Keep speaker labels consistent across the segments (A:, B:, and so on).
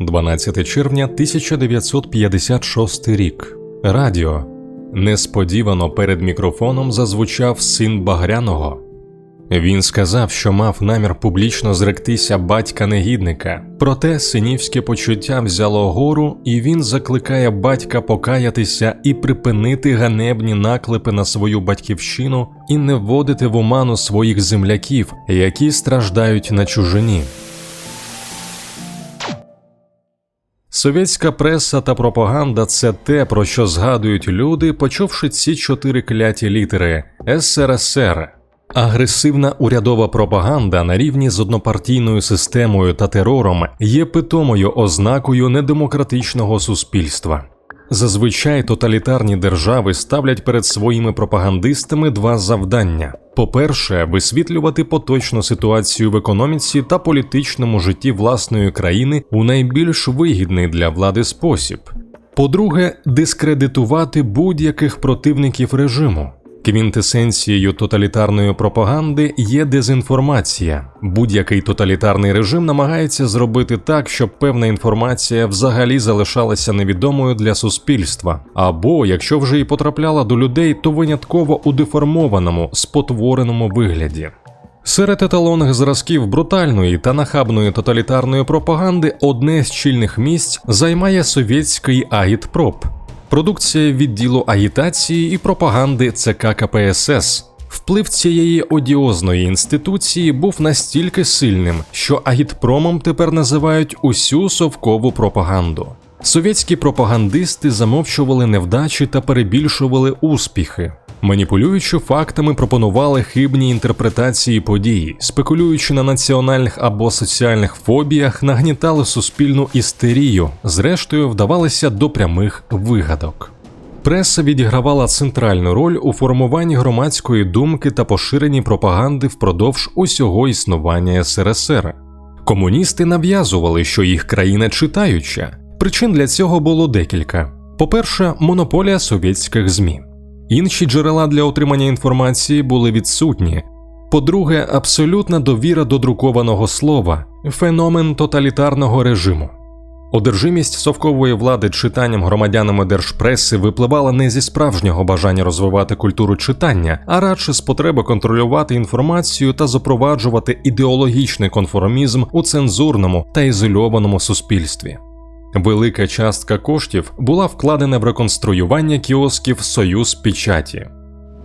A: 12 червня 1956 рік. Радіо. Несподівано перед мікрофоном зазвучав син Багряного. Він сказав, що мав намір публічно зректися батька негідника, проте синівське почуття взяло гору, і він закликає батька покаятися і припинити ганебні наклепи на свою батьківщину і не вводити в оману своїх земляків, які страждають на чужині. Совєтська преса та пропаганда це те, про що згадують люди, почувши ці чотири кляті літери СРСР. Агресивна урядова пропаганда на рівні з однопартійною системою та терором є питомою ознакою недемократичного суспільства. Зазвичай тоталітарні держави ставлять перед своїми пропагандистами два завдання: по-перше, висвітлювати поточну ситуацію в економіці та політичному житті власної країни у найбільш вигідний для влади спосіб. По-друге, дискредитувати будь-яких противників режиму. Квінтесенцією тоталітарної пропаганди є дезінформація. Будь-який тоталітарний режим намагається зробити так, щоб певна інформація взагалі залишалася невідомою для суспільства, або якщо вже і потрапляла до людей, то винятково у деформованому, спотвореному вигляді. Серед еталонних зразків брутальної та нахабної тоталітарної пропаганди одне з чільних місць займає совєтський агітпроп – продукція відділу агітації і пропаганди ЦК КПСС. Вплив цієї одіозної інституції був настільки сильним, що агітпромом тепер називають усю совкову пропаганду. Совєтські пропагандисти замовчували невдачі та перебільшували успіхи. Маніпулюючи фактами, пропонували хибні інтерпретації подій, спекулюючи на національних або соціальних фобіях, нагнітали суспільну істерію, зрештою вдавалися до прямих вигадок. Преса відігравала центральну роль у формуванні громадської думки та поширенні пропаганди впродовж усього існування СРСР. Комуністи нав'язували, що їх країна читаюча. Причин для цього було декілька: по-перше, монополія совєтських ЗМІ. Інші джерела для отримання інформації були відсутні. По-друге, абсолютна довіра до друкованого слова, феномен тоталітарного режиму. Одержимість совкової влади читанням громадянами держпреси випливала не зі справжнього бажання розвивати культуру читання, а радше з потреби контролювати інформацію та запроваджувати ідеологічний конформізм у цензурному та ізольованому суспільстві. Велика частка коштів була вкладена в реконструювання кіосків Союз печаті.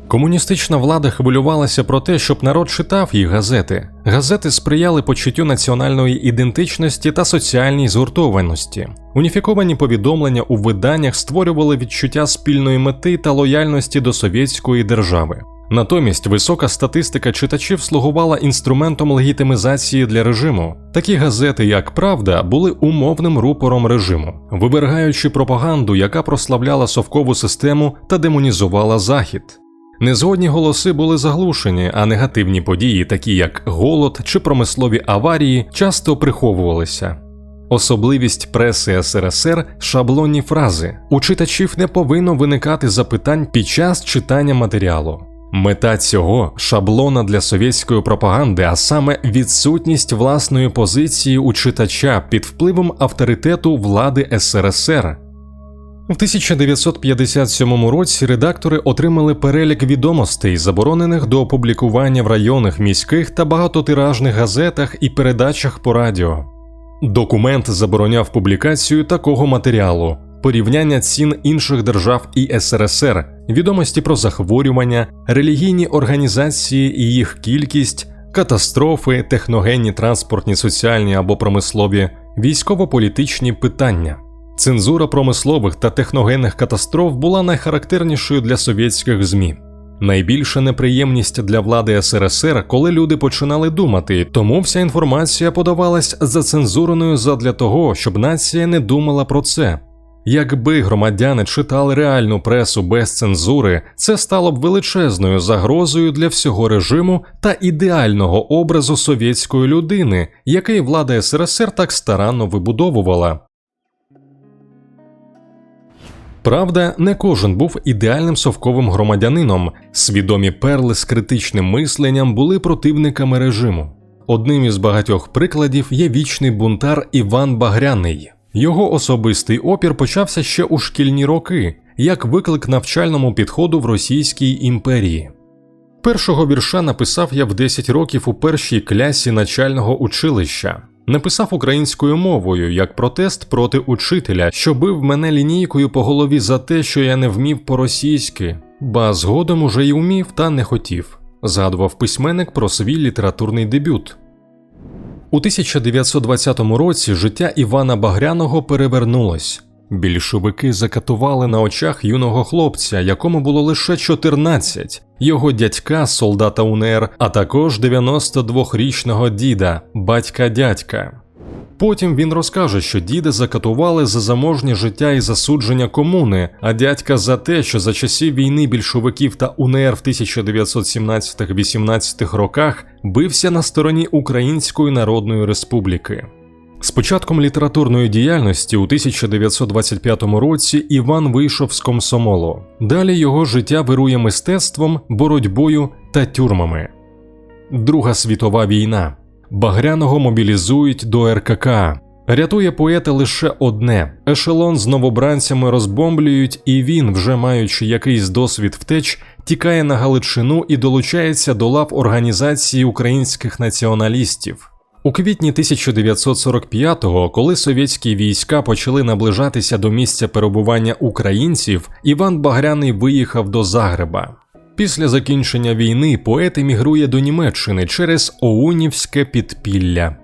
A: Комуністична влада хвилювалася про те, щоб народ читав їх газети. Газети сприяли почуттю національної ідентичності та соціальній згуртованості. Уніфіковані повідомлення у виданнях створювали відчуття спільної мети та лояльності до совєтської держави. Натомість висока статистика читачів слугувала інструментом легітимізації для режиму. Такі газети, як Правда, були умовним рупором режиму, вивергаючи пропаганду, яка прославляла совкову систему та демонізувала захід. Незгодні голоси були заглушені, а негативні події, такі як голод чи промислові аварії, часто приховувалися. Особливість преси СРСР шаблонні фрази. У читачів не повинно виникати запитань під час читання матеріалу. Мета цього шаблона для совєтської пропаганди, а саме відсутність власної позиції у читача під впливом авторитету влади СРСР. В 1957 році редактори отримали перелік відомостей, заборонених до опублікування в районних міських та багатотиражних газетах і передачах по радіо. Документ забороняв публікацію такого матеріалу, порівняння цін інших держав і СРСР, відомості про захворювання, релігійні організації і їх кількість, катастрофи, техногенні транспортні, соціальні або промислові, військово-політичні питання. Цензура промислових та техногенних катастроф була найхарактернішою для совєтських ЗМІ. Найбільша неприємність для влади СРСР, коли люди починали думати, тому вся інформація подавалась зацензуреною задля того, щоб нація не думала про це. Якби громадяни читали реальну пресу без цензури, це стало б величезною загрозою для всього режиму та ідеального образу совєтської людини, який влада СРСР так старанно вибудовувала. Правда, не кожен був ідеальним совковим громадянином. Свідомі перли з критичним мисленням були противниками режиму. Одним із багатьох прикладів є вічний бунтар Іван Багряний. Його особистий опір почався ще у шкільні роки, як виклик навчальному підходу в Російській імперії. Першого вірша написав я в 10 років у першій клясі начального училища. Написав українською мовою як протест проти учителя, що бив мене лінійкою по голові за те, що я не вмів по-російськи, ба згодом уже й умів та не хотів. Згадував письменник про свій літературний дебют. У 1920 році життя Івана Багряного перевернулось. Більшовики закатували на очах юного хлопця, якому було лише 14, його дядька, солдата УНР, а також 92-річного діда, батька дядька. Потім він розкаже, що діда закатували за заможнє життя і засудження комуни, а дядька за те, що за часів війни більшовиків та УНР в 1917-18 роках бився на стороні Української Народної Республіки. З початком літературної діяльності у 1925 році Іван вийшов з комсомолу. Далі його життя вирує мистецтвом, боротьбою та тюрмами. Друга світова війна. Багряного мобілізують до РКК. Рятує поета лише одне: ешелон з новобранцями розбомблюють, і він, вже маючи якийсь досвід втеч, тікає на Галичину і долучається до лав організації українських націоналістів. У квітні 1945-го, коли совєтські війська почали наближатися до місця перебування українців, Іван Багряний виїхав до Загреба. Після закінчення війни поет емігрує до Німеччини через Оунівське підпілля.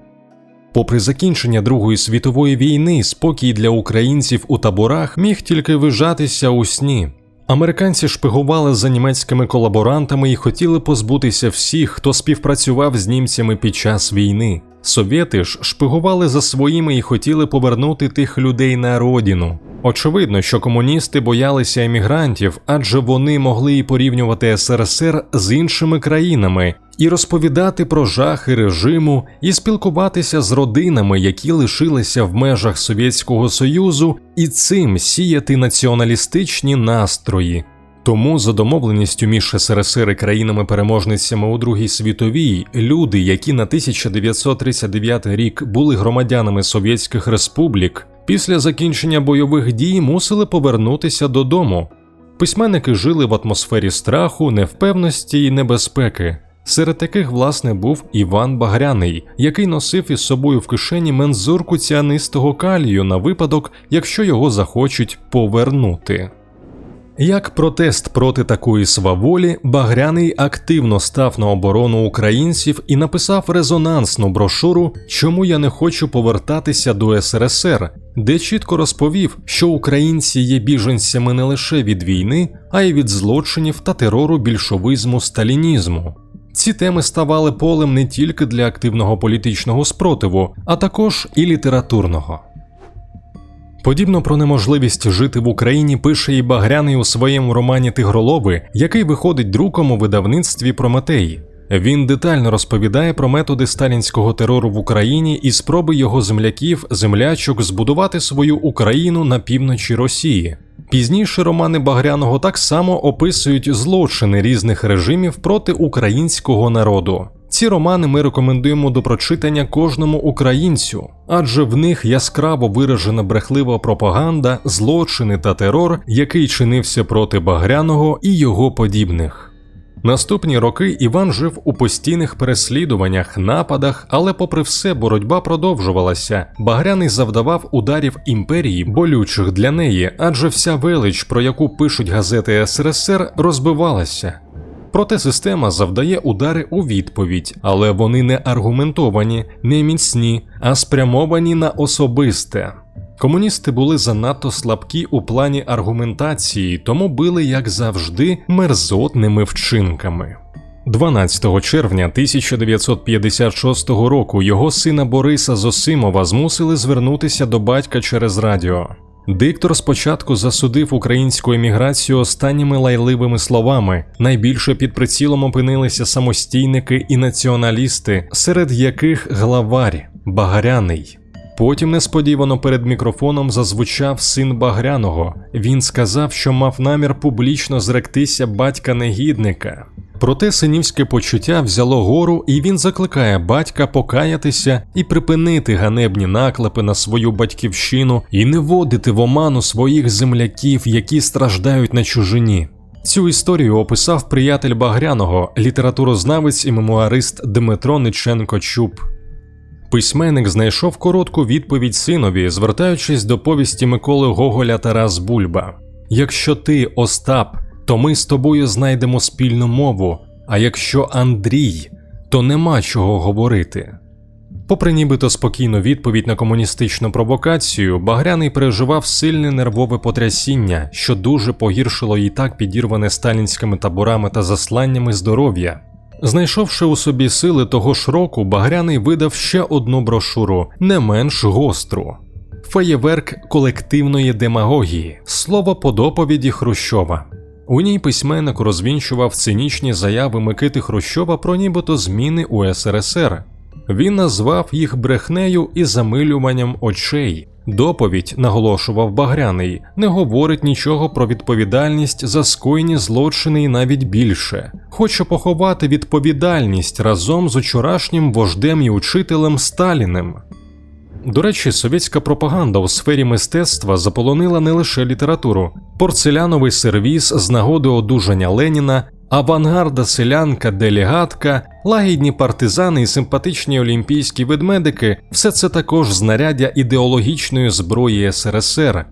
A: Попри закінчення Другої світової війни, спокій для українців у таборах міг тільки вижатися у сні. Американці шпигували за німецькими колаборантами і хотіли позбутися всіх, хто співпрацював з німцями під час війни. Совєти ж шпигували за своїми і хотіли повернути тих людей на родину. Очевидно, що комуністи боялися емігрантів, адже вони могли і порівнювати СРСР з іншими країнами, і розповідати про жахи режиму, і спілкуватися з родинами, які лишилися в межах Совєтського Союзу, і цим сіяти націоналістичні настрої. Тому за домовленістю між СРСР і країнами-переможницями у Другій світовій люди, які на 1939 рік були громадянами Совєтських республік, після закінчення бойових дій мусили повернутися додому. Письменники жили в атмосфері страху, невпевності і небезпеки. Серед таких, власне, був Іван Багряний, який носив із собою в кишені мензурку ціанистого калію на випадок, якщо його захочуть повернути. Як протест проти такої сваволі, Багряний активно став на оборону українців і написав резонансну брошуру Чому я не хочу повертатися до СРСР, де чітко розповів, що українці є біженцями не лише від війни, а й від злочинів та терору більшовизму сталінізму. Ці теми ставали полем не тільки для активного політичного спротиву, а також і літературного. Подібно про неможливість жити в Україні пише і Багряний у своєму романі Тигролови, який виходить друком у видавництві Прометей. Він детально розповідає про методи сталінського терору в Україні і спроби його земляків, землячок збудувати свою Україну на півночі Росії. Пізніше романи Багряного так само описують злочини різних режимів проти українського народу. Ці романи ми рекомендуємо до прочитання кожному українцю, адже в них яскраво виражена брехлива пропаганда, злочини та терор, який чинився проти Багряного і його подібних. Наступні роки Іван жив у постійних переслідуваннях, нападах, але, попри все, боротьба продовжувалася. Багряний завдавав ударів імперії, болючих для неї, адже вся велич, про яку пишуть газети СРСР, розбивалася. Проте система завдає удари у відповідь, але вони не аргументовані, не міцні, а спрямовані на особисте. Комуністи були занадто слабкі у плані аргументації, тому били, як завжди, мерзотними вчинками. 12 червня 1956 року його сина Бориса Зосимова змусили звернутися до батька через радіо. Диктор спочатку засудив українську еміграцію останніми лайливими словами. Найбільше під прицілом опинилися самостійники і націоналісти, серед яких главарь Багаряний. Потім несподівано перед мікрофоном зазвучав син Багряного. Він сказав, що мав намір публічно зректися батька негідника. Проте синівське почуття взяло гору, і він закликає батька покаятися і припинити ганебні наклепи на свою батьківщину і не водити в оману своїх земляків, які страждають на чужині. Цю історію описав приятель Багряного, літературознавець і мемуарист Дмитро Ниченко Чуб. Письменник знайшов коротку відповідь синові, звертаючись до повісті Миколи Гоголя Тарас Бульба: Якщо ти, Остап, то ми з тобою знайдемо спільну мову, а якщо Андрій, то нема чого говорити. Попри нібито спокійну відповідь на комуністичну провокацію, Багряний переживав сильне нервове потрясіння, що дуже погіршило і так підірване сталінськими таборами та засланнями здоров'я. Знайшовши у собі сили того ж року, Багряний видав ще одну брошуру, не менш гостру. Феєверк колективної демагогії, слово по доповіді Хрущова. У ній письменник розвінчував цинічні заяви Микити Хрущова про нібито зміни у СРСР. Він назвав їх брехнею і замилюванням очей. Доповідь, наголошував Багряний, не говорить нічого про відповідальність за скоєні злочини і навіть більше. Хоче поховати відповідальність разом з учорашнім вождем і учителем Сталіним. До речі, совєтська пропаганда у сфері мистецтва заполонила не лише літературу, порцеляновий сервіс з нагоди одужання Леніна, авангарда селянка, делегатка, лагідні партизани і симпатичні олімпійські ведмедики все це також знаряддя ідеологічної зброї СРСР.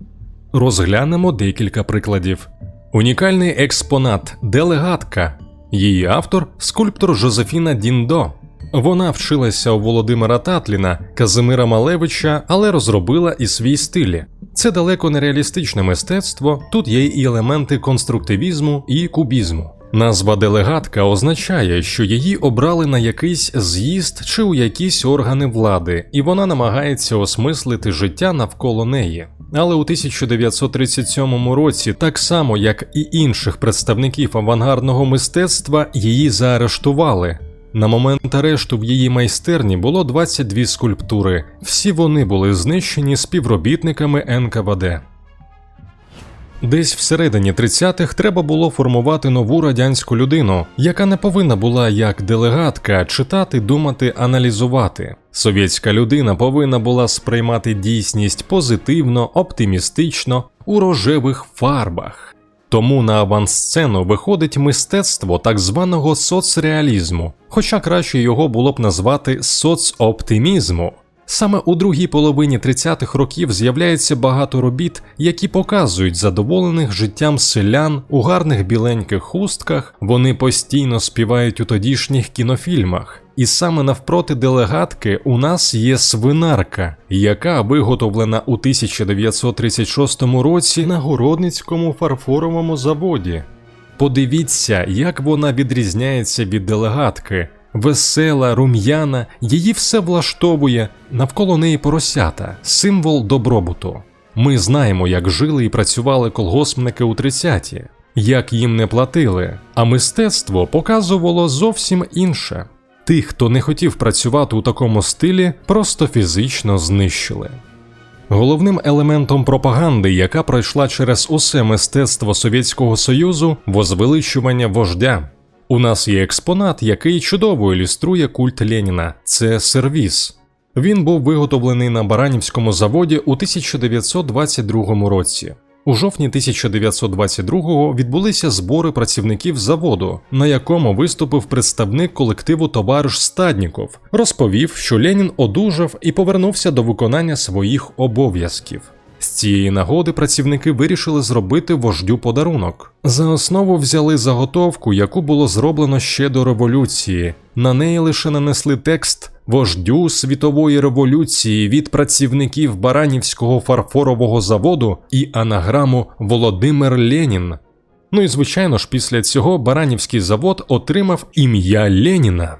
A: Розглянемо декілька прикладів. Унікальний експонат делегатка. Її автор скульптор Жозефіна Діндо. Вона вчилася у Володимира Татліна, Казимира Малевича, але розробила і свій стиль. Це далеко не реалістичне мистецтво, тут є і елементи конструктивізму і кубізму. Назва делегатка означає, що її обрали на якийсь з'їзд чи у якісь органи влади, і вона намагається осмислити життя навколо неї. Але у 1937 році, так само як і інших представників авангардного мистецтва, її заарештували. На момент арешту в її майстерні було 22 скульптури, всі вони були знищені співробітниками НКВД. Десь всередині 30-х треба було формувати нову радянську людину, яка не повинна була як делегатка читати, думати, аналізувати. Совєтська людина повинна була сприймати дійсність позитивно, оптимістично, у рожевих фарбах. Тому на авансцену виходить мистецтво так званого соцреалізму, хоча краще його було б назвати соцоптимізму. Саме у другій половині 30-х років з'являється багато робіт, які показують задоволених життям селян у гарних біленьких хустках, вони постійно співають у тодішніх кінофільмах. І саме навпроти делегатки у нас є свинарка, яка виготовлена у 1936 році на городницькому фарфоровому заводі. Подивіться, як вона відрізняється від делегатки. Весела, рум'яна, її все влаштовує, навколо неї поросята, символ добробуту. Ми знаємо, як жили і працювали колгоспники у 30-ті, як їм не платили, а мистецтво показувало зовсім інше. Тих, хто не хотів працювати у такому стилі, просто фізично знищили. Головним елементом пропаганди, яка пройшла через усе мистецтво Совєтського Союзу, возвеличування вождя. У нас є експонат, який чудово ілюструє культ Леніна це сервіс. Він був виготовлений на Баранівському заводі у 1922 році. У жовтні 1922-го відбулися збори працівників заводу, на якому виступив представник колективу товариш Стадніков, розповів, що Ленін одужав і повернувся до виконання своїх обов'язків. З цієї нагоди працівники вирішили зробити вождю подарунок. За основу взяли заготовку, яку було зроблено ще до революції. На неї лише нанесли текст вождю світової революції від працівників Баранівського фарфорового заводу і анаграму Володимир Ленін. Ну і звичайно ж, після цього Баранівський завод отримав ім'я Леніна.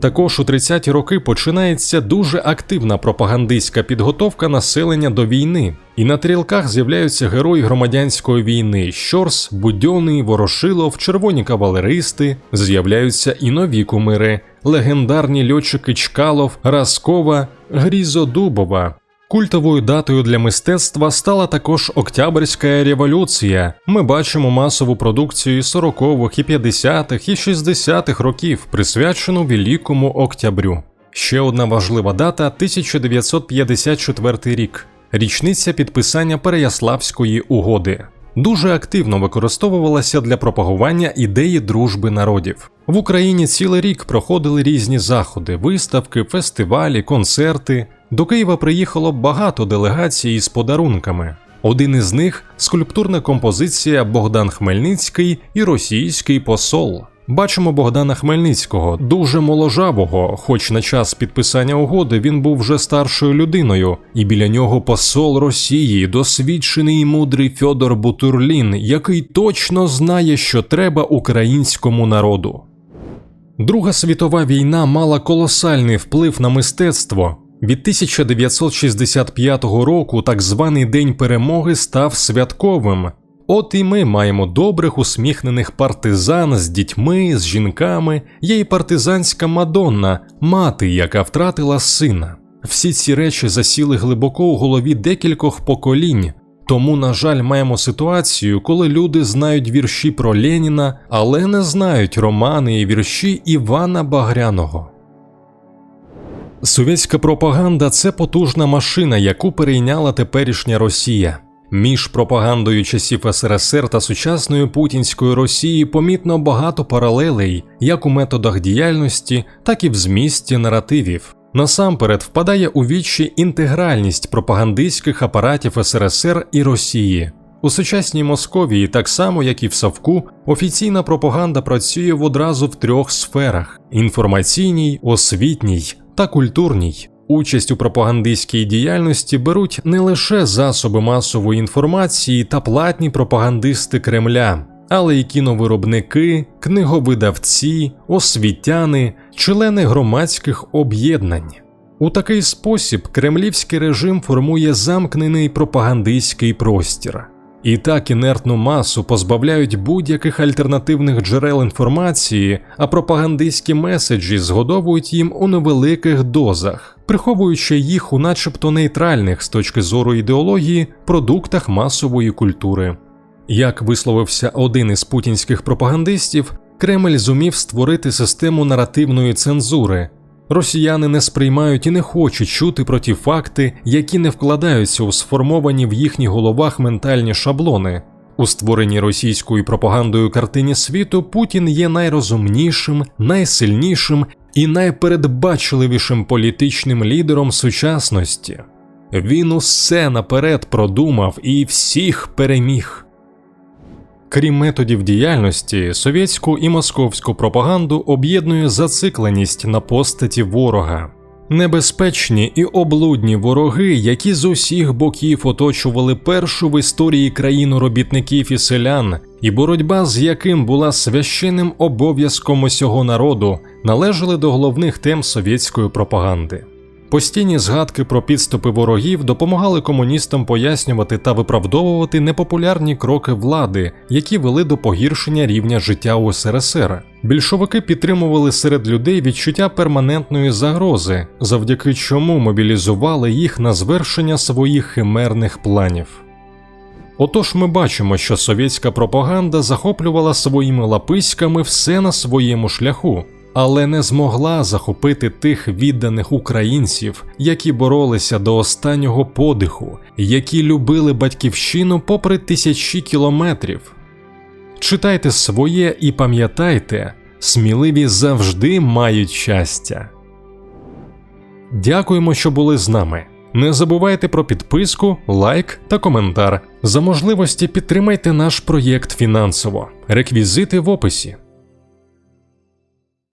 A: Також у 30-ті роки починається дуже активна пропагандистська підготовка населення до війни, і на трілках з'являються герої громадянської війни: Щорс, Будьоний, Ворошилов, червоні кавалеристи, з'являються і нові кумири, легендарні льотчики Чкалов, Раскова, Грізодубова. Культовою датою для мистецтва стала також Октябрьська революція. Ми бачимо масову продукцію 40-х і 50-х і 60-х років, присвячену Великому Октябрю. Ще одна важлива дата 1954 рік річниця підписання Переяславської угоди. Дуже активно використовувалася для пропагування ідеї дружби народів. В Україні цілий рік проходили різні заходи, виставки, фестивалі, концерти. До Києва приїхало багато делегацій із подарунками. Один із них скульптурна композиція Богдан Хмельницький і російський посол. Бачимо Богдана Хмельницького, дуже моложавого, хоч на час підписання угоди він був вже старшою людиною, і біля нього посол Росії, досвідчений і мудрий Фьодор Бутурлін, який точно знає, що треба українському народу. Друга світова війна мала колосальний вплив на мистецтво. Від 1965 року так званий День перемоги став святковим. От і ми маємо добрих усміхнених партизан з дітьми, з жінками, є й партизанська Мадонна, мати, яка втратила сина. Всі ці речі засіли глибоко у голові декількох поколінь. Тому, на жаль, маємо ситуацію, коли люди знають вірші про Леніна, але не знають романи і вірші Івана Багряного. Совєтська пропаганда це потужна машина, яку перейняла теперішня Росія. Між пропагандою часів СРСР та сучасною путінською Росії помітно багато паралелей як у методах діяльності, так і в змісті наративів. Насамперед впадає у вічі інтегральність пропагандистських апаратів СРСР і Росії. У сучасній Московії, так само як і в Савку, офіційна пропаганда працює в одразу в трьох сферах: інформаційній, освітній та культурній. Участь у пропагандистській діяльності беруть не лише засоби масової інформації та платні пропагандисти Кремля, але й кіновиробники, книговидавці, освітяни, члени громадських об'єднань. У такий спосіб кремлівський режим формує замкнений пропагандистський простір. І так інертну масу позбавляють будь-яких альтернативних джерел інформації, а пропагандистські меседжі згодовують їм у невеликих дозах, приховуючи їх у начебто нейтральних з точки зору ідеології продуктах масової культури. Як висловився один із путінських пропагандистів, Кремль зумів створити систему наративної цензури. Росіяни не сприймають і не хочуть чути про ті факти, які не вкладаються у сформовані в їхніх головах ментальні шаблони. У створенні російською пропагандою картині світу Путін є найрозумнішим, найсильнішим і найпередбачливішим політичним лідером сучасності. Він усе наперед продумав і всіх переміг. Крім методів діяльності, совєтську і московську пропаганду об'єднує зацикленість на постаті ворога. Небезпечні і облудні вороги, які з усіх боків оточували першу в історії країну робітників і селян, і боротьба з яким була священним обов'язком усього народу, належали до головних тем совєтської пропаганди. Постійні згадки про підступи ворогів допомагали комуністам пояснювати та виправдовувати непопулярні кроки влади, які вели до погіршення рівня життя у СРСР. Більшовики підтримували серед людей відчуття перманентної загрози, завдяки чому мобілізували їх на звершення своїх химерних планів. Отож ми бачимо, що совєтська пропаганда захоплювала своїми лаписьками все на своєму шляху але не змогла захопити тих відданих українців, які боролися до останнього подиху, які любили батьківщину попри тисячі кілометрів. Читайте своє і пам'ятайте, сміливі завжди мають щастя. Дякуємо, що були з нами. Не забувайте про підписку, лайк та коментар. За можливості підтримайте наш проєкт фінансово. Реквізити в описі.